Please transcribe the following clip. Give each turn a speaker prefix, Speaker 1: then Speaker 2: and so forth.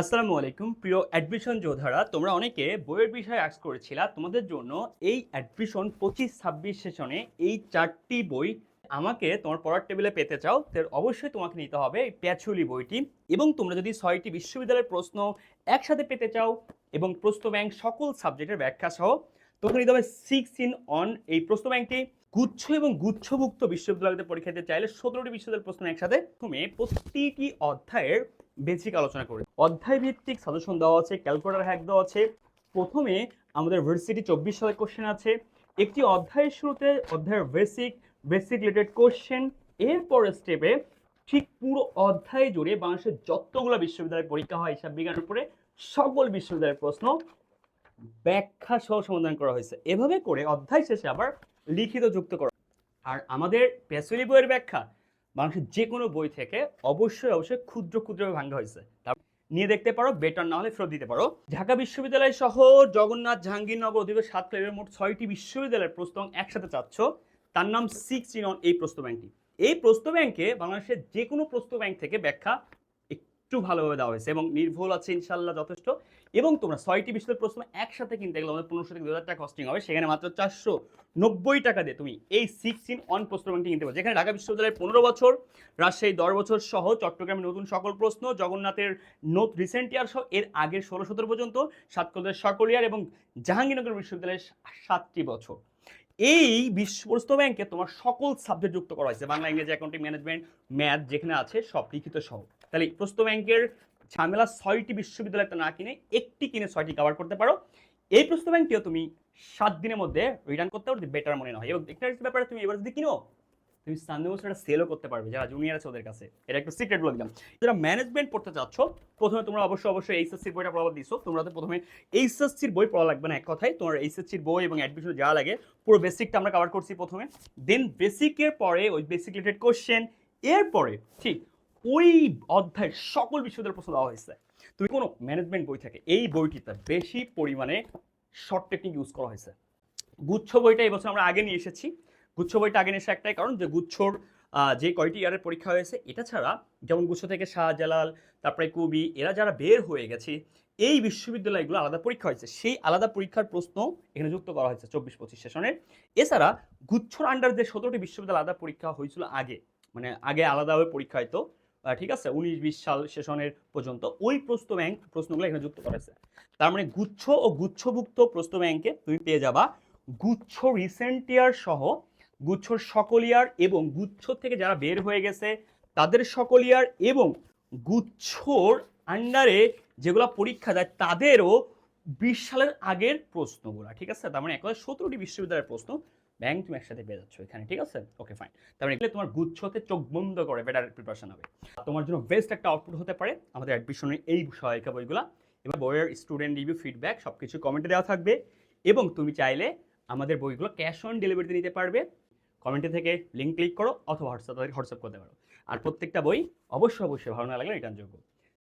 Speaker 1: আসসালামু আলাইকুম। প্রিয় অ্যাডমিশন যোদ্ধারা, তোমরা অনেকে বইয়ের বিষয়ে আস করেছিলা, তোমাদের জন্য এই অ্যাডমিশন পঁচিশ ছাব্বিশ সেশনে এই চারটি বই আমাকে তোমার পড়ার টেবিলে পেতে চাও। তাহলে অবশ্যই তোমাকে নিতে হবে এই প্যাচুলি বইটি। এবং তোমরা যদি ছয়টি বিশ্ববিদ্যালয়ের প্রশ্ন একসাথে পেতে চাও এবং প্রশ্ন ব্যাংক সকল সাবজেক্টের ব্যাখ্যা সহ, তোমাকে নিতে হবে সিক্স ইন অন এই প্রশ্ন ব্যাংকটি গুচ্ছ এবং গুচ্ছভুক্ত বিশ্ববিদ্যালয়তে পরীক্ষা দিতে চাইলে সতেরোটি বিশ্ববিদ্যালয়ের প্রশ্ন একসাথে প্রথমে প্রতিটি অধ্যায়ের বেসিক আলোচনা করে অধ্যায় ভিত্তিক সাজেশন দেওয়া আছে, ক্যালকুলেটর হ্যাক দেওয়া আছে। প্রথমে আমাদের ভার্সিটি চব্বিশ সালের কোশ্চেন আছে। একটি অধ্যায়ের শুরুতে অধ্যায়ের বেসিক বেসিক রিলেটেড কোশ্চেন এরপরের স্টেপে ঠিক পুরো অধ্যায় জুড়ে বাংলাদেশের যতগুলো বিশ্ববিদ্যালয়ের পরীক্ষা হয়, হিসাব বিজ্ঞানের উপরে সকল বিশ্ববিদ্যালয়ের প্রশ্ন ব্যাখ্যা সহ সমাধান করা হয়েছে। এভাবে করে অধ্যায় শেষে আবার লিখিত যুক্ত করা। আর আমাদের পেসুলি বইয়ের ব্যাখ্যা বাংলাদেশের যে কোনো বই থেকে অবশ্যই অবশ্যই ক্ষুদ্র, ক্ষুদ্রভাবে ভাঙ্গা হয়েছে। তা নিয়ে দেখতে পারো, বেটার না হলে ফেরত দিতে পারো। ঢাকা বিশ্ববিদ্যালয় সহ জগন্নাথ, জাহাঙ্গীরনগর অধিবেশ সাত ফেব্রুয়ারি মোট ছয়টি বিশ্ববিদ্যালয়ের প্রশ্ন একসাথে চাচ্ছ। তার নাম সিক্স ইন এই প্রশ্ন ব্যাংকটি এই প্রশ্ন ব্যাংকে বাংলাদেশের যে কোনো প্রশ্ন ব্যাংক থেকে ব্যাখ্যা একটু ভালোভাবে দেওয়া হয়েছে এবং নির্ভুল আছে ইনশাল্লাহ যথেষ্ট। এবং তোমরা ছয়টি বিষয়ের প্রশ্ন একসাথে কিনতে গেলে আমাদের পনেরোশো থেকে দু হাজার টাকা কস্টিং হবে। সেখানে মাত্র চারশো নব্বই টাকা দিয়ে তুমি এই সিক্স ইন অন প্রশ্ন ব্যাংকটি কিনতে পারো। যেখানে ঢাকা বিশ্ববিদ্যালয়ের পনেরো বছর, রাজশাহী দশ বছর সহ চট্টগ্রামের নতুন সকল প্রশ্ন, জগন্নাথের নোট রিসেন্ট ইয়ার সহ এর আগের ষোলো সতেরো পর্যন্ত, সাতকলের সকল ইয়ার এবং জাহাঙ্গীরনগর বিশ্ববিদ্যালয়ের সাতটি বছর। এই বিশ্ব প্রশ্ন ব্যাংকে তোমার সকল সাবজেক্ট যুক্ত করা হয়েছে। বাংলা, ইংরেজি অ্যাকাউন্টিং ম্যানেজমেন্ট ম্যাথ যেখানে আছে সব লিখিত সহ। তাহলে প্রশ্ন ব্যাংকের ঝামেলা ছয়টি বিশ্ববিদ্যালয়তে না কিনে একটি কিনে ছয়টি কভার করতে পারো। এই প্রশ্ন ব্যাংকটিও তুমি সাত দিনের মধ্যে রিটার্ন করতে পারো বেটার মনে হয়। এবং একটা ব্যাপারে তুমি এবার যদি কিনো, তুমি সানডে বছর সেলও করতে পারবে, যারা জুনিয়র আছে ওদের কাছে। এটা একটু সিক্রেট বলে দিলাম। যারা ম্যানেজমেন্ট পড়তে চাচ্ছ, প্রথমে তোমরা অবশ্যই অবশ্যই এইচএসসির বইটা পড়া দিছো। তোমরা তো প্রথমে এইচএসসির বই পড়া লাগবে না এক কথায়। তোমার এইচএসসির বই এবং অ্যাডমিশন যা লাগে, পুরো বেসিকটা আমরা কভার করছি প্রথমে। দেন বেসিকের পরে ওই বেসিক রিলেটেড কোশ্চেন এরপরে, ঠিক ওই অধ্যায়ের সকল বিশ্ববিদ্যালয়ের প্রশ্ন দেওয়া হয়েছে। তুমি কোনো ম্যানেজমেন্ট বই থাকে এই বইটিতে বেশি পরিমাণে শর্ট টেকনিক ইউজ করা হয়েছে। গুচ্ছ বইটা এবছর আমরা আগে নিয়ে এসেছি। গুচ্ছ বইটা আগে নিয়ে এসে একটাই কারণ যে গুচ্ছর যে কয়টি ইয়ারের পরীক্ষা হয়েছে, এটা ছাড়া যেমন গুচ্ছ থেকে শাহজালাল, তারপরে কবি, এরা যারা বের হয়ে গেছে, এই বিশ্ববিদ্যালয়গুলো আলাদা পরীক্ষা হয়েছে। সেই আলাদা পরীক্ষার প্রশ্ন এখানে যুক্ত করা হয়েছে চব্বিশ পঁচিশ সেশনের এছাড়া গুচ্ছর আন্ডার যে সতেরোটি বিশ্ববিদ্যালয় আলাদা পরীক্ষা হয়েছিল আগে মানে আগে আলাদাভাবে পরীক্ষা হতো ঠিক আছে, উনিশ বিশ সাল সেশনের পর্যন্ত। ওই প্রশ্ন ব্যাংক প্রশ্নগুলো এখানে যুক্ত করেছে তার মানে গুচ্ছ ও গুচ্ছভুক্ত প্রশ্ন ব্যাংকে তুমি পেয়ে যাবা গুচ্ছ রিসেন্ট ইয়ার সহ গুচ্ছর সকল ইয়ার এবং গুচ্ছ থেকে যারা বের হয়ে গেছে তাদের সকল ইয়ার এবং গুচ্ছর আন্ডারে যেগুলো পরীক্ষা দেয় তাদেরও বিশ সালের আগের প্রশ্নগুলো, ঠিক আছে? তার মানে এক সতেরোটি বিশ্ববিদ্যালয়ের প্রশ্ন। ব্যাংক তুমি একসাথে পেয়ে যাচ্ছ এখানে, ঠিক আছে? ওকে ফাইন তারপরে এগুলো তোমার গুচ্ছতে চোখ বন্ধ করে বেটার প্রিপারেশন হবে। তোমার জন্য বেস্ট একটা আউটপুট হতে পারে আমাদের অ্যাডমিশনের এই সহায়িকা বইগুলো। এবার বইয়ের স্টুডেন্ট রিভিউ ফিডব্যাক সব কিছু কমেন্টে দেওয়া থাকবে। এবং তুমি চাইলে আমাদের বইগুলো ক্যাশ অন ডেলিভারিতে নিতে পারবে। কমেন্টে থেকে লিঙ্ক ক্লিক করো অথবা হোয়াটসঅ্যাপ হোয়াটসঅ্যাপ করতে পারো। আর প্রত্যেকটা বই অবশ্যই অবশ্যই ভালো না লাগলে রিটার্ন যোগ্য।